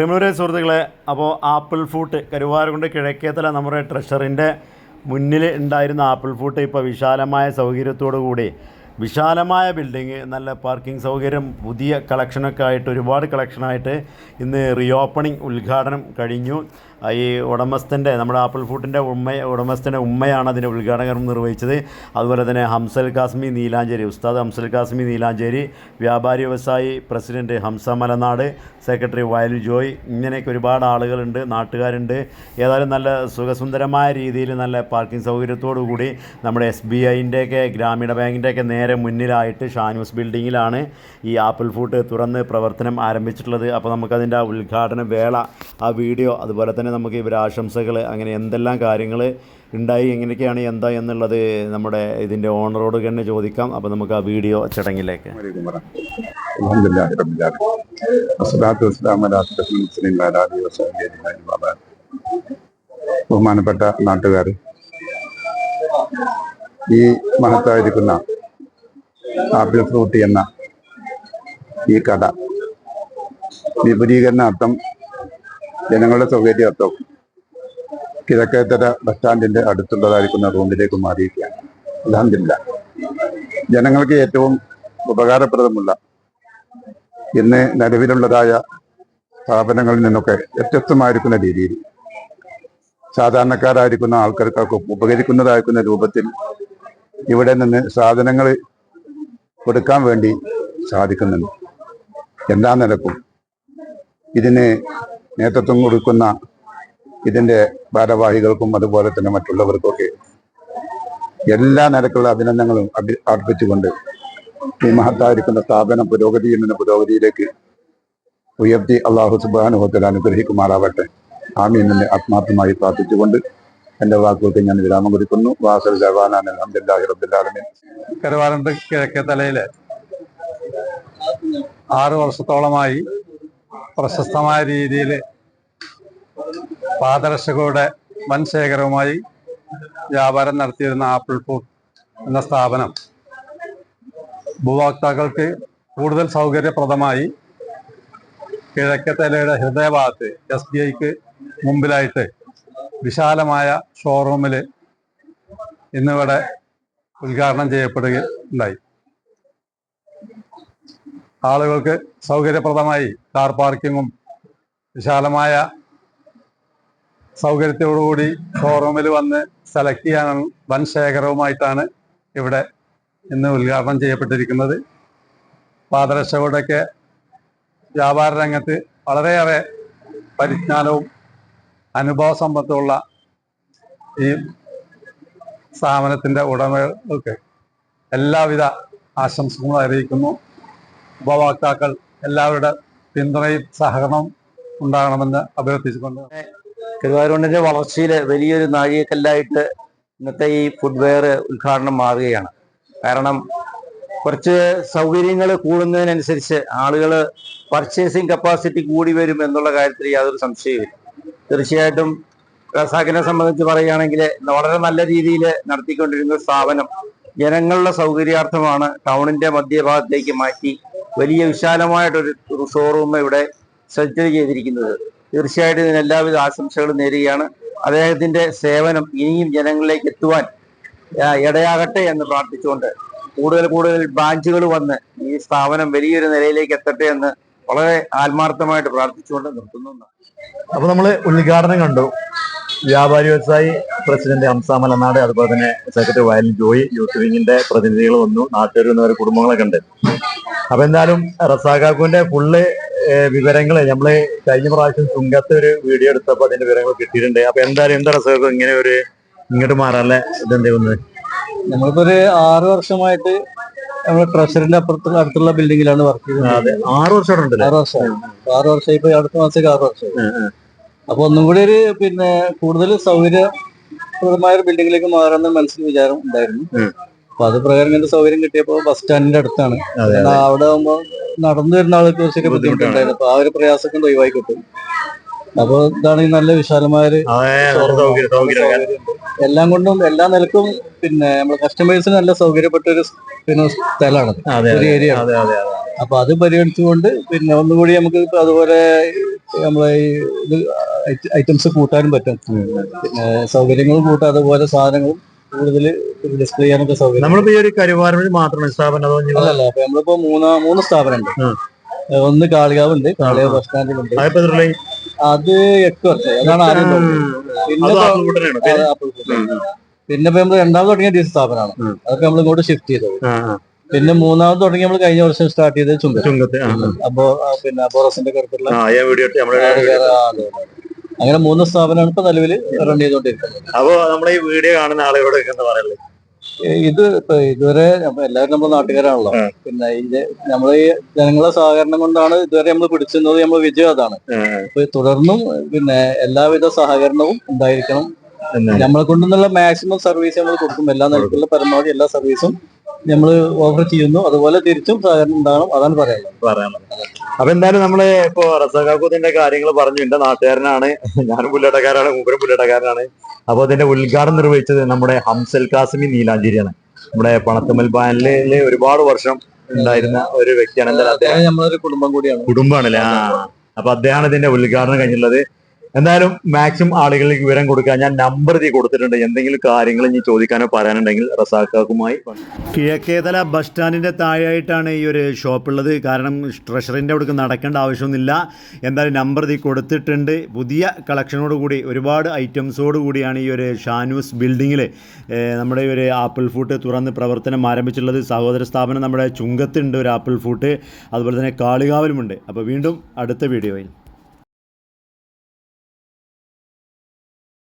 പ്രിമൂരെ സുഹൃത്തുക്കളെ അപ്പോൾ apple fruit Karuvarakundu Kizhakkethala നമ്മുടെ ട്രഷറിന്റെ മുന്നിൽ ഉണ്ടായിരുന്ന ആപ്പിൾ ഫ്രൂട്ട് ഇപ്പോൾ വിശാലമായ സൗകര്യത്തോടു കൂടി വിശാലമായ ബിൽഡിങ് നല്ല പാർക്കിംഗ് സൗകര്യം പുതിയ കളക്ഷനൊക്കെ ആയിട്ട് ഒരുപാട് കളക്ഷനായിട്ട് ഇന്ന് റീഓപ്പണിംഗ് ഉദ്ഘാടനം കഴിഞ്ഞു. ഈ ഉടമസ്ഥന്റെ നമ്മുടെ ആപ്പിൾ ഫുഡിന്റെ ഉമ്മ ഉടമസ്ഥന്റെ ഉമ്മയാണ് അതിന്റെ ഉദ്ഘാടനം നിർവഹിച്ചത്. അതുപോലെ തന്നെ ഹംസൽ കാസ്മി നീലാഞ്ചേരി ഉസ്താദ് ഹംസൽ കാസ്മി നീലാഞ്ചേരി വ്യാപാരി വ്യവസായി പ്രസിഡന്റ് ഹംസ മലനാട് സെക്രട്ടറി വയൽ ജോയ് ഇങ്ങനെയൊക്കെ ഒരുപാട് ആളുകളുണ്ട് നാട്ടുകാരുണ്ട്. ഏതായാലും നല്ല സുഖസുന്ദരമായ രീതിയിൽ നല്ല പാർക്കിംഗ് സൗകര്യത്തോടു കൂടി നമ്മുടെ എസ് ബി ഐന്റെയൊക്കെ ഗ്രാമീണ ബാങ്കിന്റെയൊക്കെ നേരെ നേരെ മുന്നിലായിട്ട് ഷാനൂസ് ബിൽഡിങ്ങിലാണ് ഈ ആപ്പിൾ ഫുഡ് തുറന്ന് പ്രവർത്തനം ആരംഭിച്ചിട്ടുള്ളത്. അപ്പോൾ നമുക്കതിന്റെ ആ ഉദ്ഘാടന വേള ആ വീഡിയോ അതുപോലെ തന്നെ നമുക്ക് ഇവർ ആശംസകൾ അങ്ങനെ എന്തെല്ലാം കാര്യങ്ങൾ ഉണ്ടായി എങ്ങനെയൊക്കെയാണ് എന്താ എന്നുള്ളത് നമ്മുടെ ഇതിന്റെ ഓണറോട് തന്നെ ചോദിക്കാം. അപ്പോൾ നമുക്ക് ആ വീഡിയോ ചടങ്ങിലേക്ക്. ബഹുമാനപ്പെട്ട നാട്ടുകാർ ഈ മഹത്തായിരിക്കുന്ന ആപ്പിൾ ഫ്രൂട്ട് എന്ന ഈ കട വിപുലീകരണാർത്ഥം ജനങ്ങളുടെ സൗകര്യാർത്ഥം കിഴക്കേത്തര ബസ് സ്റ്റാൻഡിന്റെ അടുത്തുള്ളതായിരിക്കുന്ന റൂമിലേക്ക് മാറിയിരിക്കുകയാണ്. അലഹമില്ല ജനങ്ങൾക്ക് ഏറ്റവും ഉപകാരപ്രദമുള്ള ഇന്ന് നിലവിലുള്ളതായ സ്ഥാപനങ്ങളിൽ നിന്നൊക്കെ വ്യത്യസ്തമായിരിക്കുന്ന രീതിയിൽ സാധാരണക്കാരായിരിക്കുന്ന ആൾക്കാർക്കൊക്കെ ഉപകരിക്കുന്നതായിരിക്കുന്ന രൂപത്തിൽ ഇവിടെ നിന്ന് സാധനങ്ങൾ കൊടുക്കാൻ വേണ്ടി സാധിക്കുന്നുണ്ട്. എല്ലാ നിലക്കും ഇതിന് നേതൃത്വം കൊടുക്കുന്ന ഇതിന്റെ ഭാരവാഹികൾക്കും അതുപോലെ തന്നെ മറ്റുള്ളവർക്കൊക്കെ എല്ലാ നിലക്കുള്ള അഭിനന്ദനങ്ങളും അഭി അർപ്പിച്ചുകൊണ്ട് ഈ മഹത്തായിരിക്കുന്ന സ്ഥാപനം പുരോഗതിയിൽ നിന്ന് പുരോഗതിയിലേക്ക് ഉയർത്തി അള്ളാഹു സുബാനുഭവത്തിൽ അനുഗ്രഹിക്കുമാറാവട്ടെ. ആമീൻ ആത്മാർത്ഥമായി പ്രാർത്ഥിച്ചുകൊണ്ട് എന്റെ വാക്കുകൾക്ക് ഞാൻ വിരാമം കൊടുക്കുന്നു. വാസൽ ജവാനാൻ കരുവാരണ്ട് കിഴക്കേ തലയിൽ ആറു വർഷത്തോളമായി പ്രശസ്തമായ രീതിയിൽ പാദരക്ഷകളുടെ വൻ ശേഖരവുമായി വ്യാപാരം നടത്തിയിരുന്ന ആപ്പിൾ ഫുഡ് എന്ന സ്ഥാപനം ഉപഭോക്താക്കൾക്ക് കൂടുതൽ സൗകര്യപ്രദമായി കിഴക്കത്തലയുടെ ഹൃദയഭാഗത്ത് എസ് ബി ഐക്ക് മുമ്പിലായിട്ട് വിശാലമായ ഷോറൂമിൽ ഇന്നിവിടെ ഉദ്ഘാടനം ചെയ്യപ്പെടുകയുണ്ടായി. ആളുകൾക്ക് സൗകര്യപ്രദമായി കാർ പാർക്കിങ്ങും വിശാലമായ സൗകര്യത്തോടുകൂടി ഷോറൂമിൽ വന്ന് സെലക്ട് ചെയ്യാനുള്ള വൻ ശേഖരവുമായിട്ടാണ് ഇവിടെ ഇന്ന് ഉദ്ഘാടനം ചെയ്യപ്പെട്ടിരിക്കുന്നത്. പാദരക്ഷകളുടെയൊക്കെ വ്യാപാര രംഗത്ത് വളരെയേറെ പരിജ്ഞാനവും അനുഭവ സമ്പത്തുള്ള ഈ സ്ഥാപനത്തിന്റെ ഉടമകൾക്ക് എല്ലാവിധ ആശംസകളും അറിയിക്കുന്നു. ഉപഭോക്താക്കൾ എല്ലാവരുടെ പിന്തുണയും സഹകരണവും ഉണ്ടാകണമെന്ന് അഭ്യർത്ഥിച്ചുകൊണ്ട്. കരുവാരൂരിന്റെ വളർച്ചയിൽ വലിയൊരു നാഴികക്കല്ലായിട്ട് ഇന്നത്തെ ഈ ഫുഡ്വെയർ ഉദ്ഘാടനം മാറുകയാണ്. കാരണം കുറച്ച് സൗകര്യങ്ങൾ കൂടുന്നതിനനുസരിച്ച് ആളുകൾ പർച്ചേസിങ് കപ്പാസിറ്റി കൂടി വരും എന്നുള്ള കാര്യത്തിൽ യാതൊരു സംശയവും തീർച്ചയായിട്ടും റസാഖിനെ സംബന്ധിച്ച് പറയുകയാണെങ്കിൽ വളരെ നല്ല രീതിയിൽ നടത്തിക്കൊണ്ടിരുന്ന സ്ഥാപനം ജനങ്ങളുടെ സൗകര്യാർത്ഥമാണ് ടൗണിന്റെ മധ്യഭാഗത്തേക്ക് മാറ്റി വലിയ വിശാലമായിട്ടൊരു ഷോറൂം ഇവിടെ സജ്ജത ചെയ്തിരിക്കുന്നത്. തീർച്ചയായിട്ടും ഇതിന് എല്ലാവിധ ആശംസകളും നേരുകയാണ്. അദ്ദേഹത്തിന്റെ സേവനം ഇനിയും ജനങ്ങളിലേക്ക് എത്തുവാൻ ഇടയാകട്ടെ എന്ന് പ്രാർത്ഥിച്ചുകൊണ്ട് കൂടുതൽ കൂടുതൽ ബ്രാഞ്ചുകൾ വന്ന് ഈ സ്ഥാപനം വലിയൊരു നിലയിലേക്ക് എത്തട്ടെ എന്ന് വളരെ ആത്മാർത്ഥമായിട്ട് പ്രാർത്ഥിച്ചുകൊണ്ട് നിർത്തുന്നു. അപ്പൊ നമ്മൾ ഉദ്ഘാടനം കണ്ടു. വ്യാപാരി വ്യവസായി പ്രസിഡന്റ് ഹംസ മലനാട് അതുപോലെ തന്നെ സെക്രട്ടറി വയൽ ജോയി യൂത്ത് വിങ്ങിന്റെ പ്രതിനിധികൾ വന്നു. നാട്ടുകാർ വന്നവരെ കുടുംബങ്ങളൊക്കെ ഉണ്ട് അപ്പൊ എന്തായാലും റസാഖാക്കുവിന്റെ ഫുള്ള് വിവരങ്ങൾ നമ്മൾ കഴിഞ്ഞ പ്രാവശ്യം ചുങ്കത്ത് ഒരു വീഡിയോ എടുത്തപ്പോ അതിന്റെ വിവരങ്ങൾ കിട്ടിയിട്ടുണ്ട്. അപ്പൊ എന്തായാലും എന്താ റസാഖു ഇങ്ങനെ ഒരു ഇങ്ങോട്ട് മാറാല്ലേ ഇതെന്തേ ഒന്ന് നമ്മളിപ്പോ ഒരു ആറ് വർഷമായിട്ട് നമ്മൾ ട്രഷറിന്റെ അപ്പുറത്തുള്ള അടുത്തുള്ള ബിൽഡിങ്ങിലാണ് വർക്ക് ചെയ്യുന്നത്. ആറ് വർഷം ആറ് വർഷമായി ആറ് വർഷമായി ഇപ്പൊ അടുത്ത മാസത്തേക്ക് ആറ് വർഷം അപ്പൊ ഒന്നും കൂടി ഒരു പിന്നെ കൂടുതൽ സൗകര്യപ്രദമായ ഒരു ബിൽഡിങ്ങിലേക്ക് മാറാമെന്ന് മനസ്സിൽ വിചാരം ഉണ്ടായിരുന്നു. അപ്പൊ അത് പ്രകാരം എന്റെ സൗകര്യം കിട്ടിയപ്പോ ബസ് സ്റ്റാൻഡിന്റെ അടുത്താണ്. അവിടെ ആകുമ്പോ നടന്നു വരുന്ന ആൾക്ക് കുറച്ചൊക്കെ ബുദ്ധിമുട്ടുണ്ടായിരുന്നു. അപ്പൊ ആ ഒരു പ്രയാസമൊക്കെ ഒഴിവായി കിട്ടും. അപ്പൊ ഇതാണ് നല്ല വിശാലമായൊരു. എല്ലാം കൊണ്ടും എല്ലാ നിലക്കും പിന്നെ നമ്മുടെ കസ്റ്റമേഴ്സിന് നല്ല സൗകര്യപ്പെട്ട ഒരു പിന്നെ സ്ഥലമാണ്. ഒരു ഏരിയ അപ്പൊ അത് പരിഗണിച്ചുകൊണ്ട് പിന്നെ ഒന്നുകൂടി നമുക്ക് അതുപോലെ നമ്മളെ ഈ ഇത് ഐറ്റംസ് കൂട്ടാനും പറ്റും. പിന്നെ സൗകര്യങ്ങൾ കൂട്ടാം അതുപോലെ സാധനങ്ങളും കൂടുതൽ ഡിസ്പ്ലേ ചെയ്യാനൊക്കെ സൗകര്യം. നമ്മളിപ്പോ ഈ ഒരു കരുവാരൂരിൽ മാത്രമാണ് സ്ഥാപനം അല്ലല്ല അപ്പൊ നമ്മളിപ്പോ മൂന്നാ മൂന്ന് സ്ഥാപനമുണ്ട്. ഒന്ന് കാളികാവ് ഉണ്ട് കാളികാവ് ബസ് സ്റ്റാൻഡിലുണ്ട്. അത് എട്ട് വർഷം അതാണ് ആദ്യം പിന്നെ നമ്മൾ. പിന്നെ ഇപ്പൊ രണ്ടാമത് തുടങ്ങിയ ഡി സ്ഥാപനമാണ്. അതൊക്കെ നമ്മൾ ഇങ്ങോട്ട് ഷിഫ്റ്റ് ചെയ്തത്. പിന്നെ മൂന്നാമത് തുടങ്ങി നമ്മൾ കഴിഞ്ഞ വർഷം സ്റ്റാർട്ട് ചെയ്തത് ചുങ്ക ചുങ്കത്ത്. അപ്പോ പിന്നെ ബോറസിന്റെ. അങ്ങനെ മൂന്ന് സ്ഥാപനമാണ് ഇപ്പൊ നിലവിൽ റൺ ചെയ്തോണ്ടിരിക്കുന്നത്. അപ്പൊ നമ്മളെ ഈ വീഡിയോ കാണുന്ന ആളുകളോട് എന്താ പറയുള്ളത് ഇത് ഇപ്പൊ ഇതുവരെ എല്ലാവരും നമ്മുടെ നാട്ടുകാരാണല്ലോ. പിന്നെ ഇത് നമ്മളെ ഈ ജനങ്ങളെ സഹകരണം കൊണ്ടാണ് ഇതുവരെ നമ്മൾ പിടിച്ചിരുന്നത് നമ്മൾ വിജയം അതാണ്. അപ്പൊ തുടർന്നും പിന്നെ എല്ലാവിധ സഹകരണവും ഉണ്ടായിരിക്കണം. നമ്മളെ കൊണ്ടുള്ള മാക്സിമം സർവീസ് നമ്മൾ കൊടുക്കും. എല്ലാ നിലക്കുള്ള പരമാവധി എല്ലാ സർവീസും നമ്മൾ ഓഫർ ചെയ്യുന്നു. അതുപോലെ തിരിച്ചും സഹകരണം ഉണ്ടാകണം. അതാണ് പറയാനുള്ളത്. പറയാനുള്ളത്. അപ്പൊ എന്തായാലും നമ്മൾ ഇപ്പൊ റസാഖാക്കൂത്തിന്റെ കാര്യങ്ങൾ പറഞ്ഞു എന്റെ നാട്ടുകാരനാണ്. ഞാനും പുല്ലേട്ടക്കാരാണ് മൂപ്പരും പുല്ലേട്ടക്കാരനാണ് അപ്പൊ അതിന്റെ ഉദ്ഘാടനം നിർവഹിച്ചത് നമ്മുടെ ഹംസൽ കാസിമി നീലാഞ്ചേരിയാണ്. നമ്മുടെ പണത്തുമൽ പാനലിൽ ഒരുപാട് വർഷം ഉണ്ടായിരുന്ന ഒരു വ്യക്തിയാണ്. എന്തായാലും അദ്ദേഹം നമ്മളൊരു കുടുംബം കൂടിയാണ്. കുടുംബാണല്ലേ? ആ. അപ്പൊ അദ്ദേഹമാണ് ഇതിന്റെ ഉദ്ഘാടനം കഴിഞ്ഞുള്ളത് എന്തായാലും മാക്സിമം ആളുകളിലേക്ക് വിവരം കൊടുക്കാൻ ഞാൻ നമ്പർ ഇതിൽ കൊടുത്തിട്ടുണ്ട്. എന്തെങ്കിലും കാര്യങ്ങൾ ഇനി ചോദിക്കാനോ പറയാനുണ്ടെങ്കിൽ റസാഖാക്കുമായി കിഴക്കേതല ബസ് സ്റ്റാൻഡിന്റെ താഴെയായിട്ടാണ് ഈ ഒരു ഷോപ്പ് ഉള്ളത്. കാരണം ട്രഷറിന്റെ അവിടേക്ക് നടക്കേണ്ട ആവശ്യമൊന്നുമില്ല. എന്തായാലും നമ്പർ ഇതിൽ കൊടുത്തിട്ടുണ്ട്. പുതിയ കളക്ഷനോട് കൂടി ഒരുപാട് ഐറ്റംസോട് കൂടിയാണ് ഈ ഒരു ഷാനൂസ് ബിൽഡിങ്ങിൽ നമ്മുടെ ഒരു ആപ്പിൾ ഫൂട്ട് തുറന്ന് പ്രവർത്തനം ആരംഭിച്ചിട്ടുള്ളത്. സഹോദര സ്ഥാപനം നമ്മുടെ ചുങ്കത്തുണ്ട് ഒരു ആപ്പിൾ ഫൂട്ട് അതുപോലെ തന്നെ കാളികാവിലുമുണ്ട്. അപ്പോൾ വീണ്ടും അടുത്ത വീഡിയോയിൽ